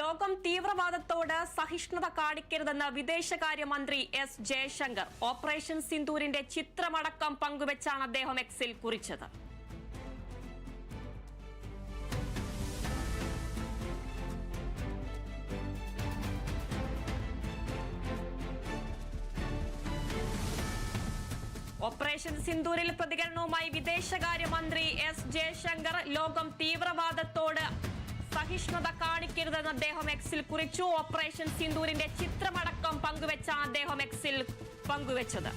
ലോകം തീവ്രവാദത്തോട് സഹിഷ്ണുത കാണിക്കരുതെന്ന് വിദേശകാര്യമന്ത്രി എസ് ജയശങ്കർ. ഓപ്പറേഷൻ സിന്ദൂരിന്റെ ചിത്രമടക്കം പങ്കുവച്ചാണ് അദ്ദേഹം എക്സിൽ കുറിച്ചത്. ഓപ്പറേഷൻ സിന്ദൂരിൽ പ്രതികരണവുമായി വിദേശകാര്യമന്ത്രി എസ് ജയശങ്കർ ലോകം തീവ്രവാദത്തോട് സഹിഷ്ണുത കാണിക്കരുതെന്ന് അദ്ദേഹം എക്സിൽ കുറിച്ചു. ഓപ്പറേഷൻ സിന്ദൂരിന്റെ ചിത്രമടക്കം പങ്കുവെച്ചാണ് അദ്ദേഹം എക്സിൽ പങ്കുവച്ചത്.